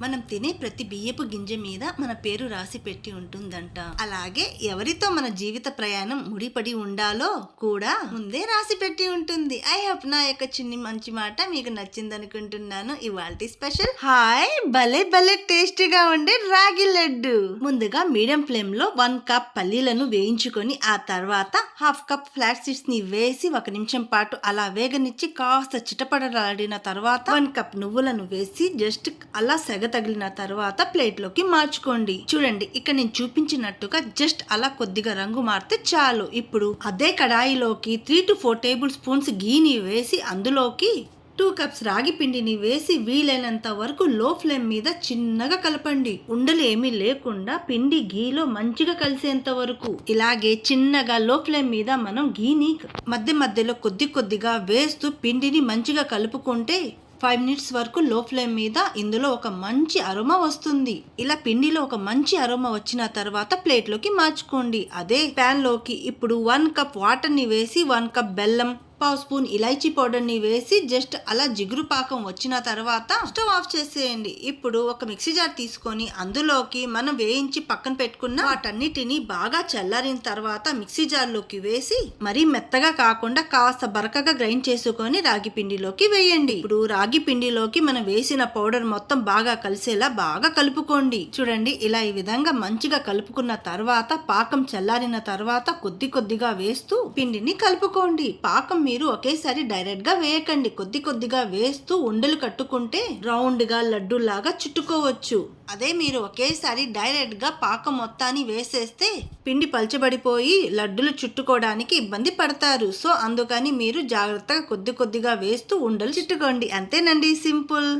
మనం తినే ప్రతి బియ్యపు గింజ మీద మన పేరు రాసి పెట్టి ఉంటుందంట. అలాగే ఎవరితో మన జీవిత ప్రయాణం ముడిపడి ఉండాలో కూడా ముందే రాసి పెట్టి ఉంటుంది. ఐ హోప్ నా యొక్క చిన్ని మంచి మాట మీకు నచ్చింది అనుకుంటున్నాను ఇవాళ స్పెషల్ హాయ్ భలే భలే టేస్టీగా ఉండే రాగి లడ్డు. ముందుగా మీడియం ఫ్లేమ్లో వన్ కప్ పల్లీలను వేయించుకొని ఆ తర్వాత హాఫ్ కప్ ఫ్లాక్ సీడ్స్ని వేసి ఒక నిమిషం పాటు అలా వేగనిచ్చి కాస్త చిటపడలాడిన తర్వాత వన్ కప్ నువ్వులను వేసి జస్ట్ అలా సెగ తగిలిన తర్వాత ప్లేట్లోకి మార్చుకోండి. చూడండి ఇక్కడ నేను చూపించినట్టుగా జస్ట్ అలా కొద్దిగా రంగు మారితే చాలు. ఇప్పుడు అదే కడాయిలోకి three to four tablespoons గీని వేసి అందులోకి టూ కప్స్ రాగి పిండిని వేసి వీలైనంత వరకు లో ఫ్లేమ్ మీద చిన్నగా కలపండి. ఉండలు ఏమీ లేకుండా పిండి గీలో మంచిగా కలిసేంత వరకు. ఇలాగే చిన్నగా లో ఫ్లేమ్ మీద మనం గీని మధ్య మధ్యలో కొద్ది కొద్దిగా వేస్తూ పిండిని మంచిగా కలుపుకుంటే ఫైవ్ మినిట్స్ వరకు లో ఫ్లేమ్ మీద ఇందులో ఒక మంచి అరుమ వస్తుంది. ఇలా పిండిలో ఒక మంచి అరుమ వచ్చిన తర్వాత ప్లేట్లోకి మార్చుకోండి. అదే ప్యాన్లోకి ఇప్పుడు వన్ కప్ వాటర్ని వేసి వన్ కప్ బెల్లం పావు స్పూన్ ఇలైచీ పౌడర్ని వేసి జస్ట్ అలా జిగురు పాకం వచ్చిన తర్వాత స్టవ్ ఆఫ్ చేసేయండి. ఇప్పుడు ఒక మిక్సీ జార్ తీసుకొని అందులోకి మనం వేయించి పక్కన పెట్టుకున్న వాటన్నిటిని బాగా చల్లారిన తర్వాత మిక్సీ జార్లోకి వేసి మరీ మెత్తగా కాకుండా కాస్త బరకగా గ్రైండ్ చేసుకొని రాగి పిండిలోకి వేయండి. ఇప్పుడు రాగి పిండిలోకి మనం వేసిన పౌడర్ మొత్తం బాగా కలిసేలా బాగా కలుపుకోండి. చూడండి ఇలా ఈ విధంగా మంచిగా కలుపుకున్న తర్వాత పాకం చల్లారిన తర్వాత కొద్ది కొద్దిగా వేస్తూ పిండిని కలుపుకోండి. పాకం మీరు ఒకేసారి డైరెక్ట్గా వేయకండి. కొద్ది కొద్దిగా వేస్తూ ఉండలు కట్టుకుంటే రౌండ్గా లడ్డూలాగా చుట్టుకోవచ్చు. అదే మీరు ఒకేసారి డైరెక్ట్గా పాక మొత్తాన్ని వేసేస్తే పిండి పల్చబడిపోయి లడ్డులు చుట్టుకోవడానికి ఇబ్బంది పడతారు. సో అందుకని మీరు జాగ్రత్తగా కొద్ది కొద్దిగా వేస్తూ ఉండలు చుట్టుకోండి. అంతేనండి. సింపుల్.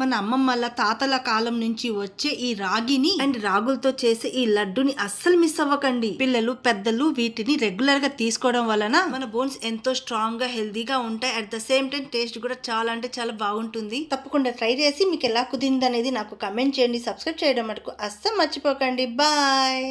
మన అమ్మమ్మల తాతల కాలం నుంచి వచ్చే ఈ రాగిని అండ్ రాగులతో చేసే ఈ లడ్డుని అస్సలు మిస్ అవ్వకండి. పిల్లలు పెద్దలు వీటిని రెగ్యులర్గా తీసుకోవడం వలన మన బోన్స్ ఎంతో స్ట్రాంగ్గా హెల్దీగా ఉంటాయి. At the same time taste కూడా చాలా అంటే చాలా బాగుంటుంది. తప్పకుండా ట్రై చేసి మీకు ఎలా కుదిరింది అనేది నాకు కమెంట్ చేయండి. సబ్స్క్రైబ్ చేయడం మటుకు అస్సలు మర్చిపోకండి. బాయ్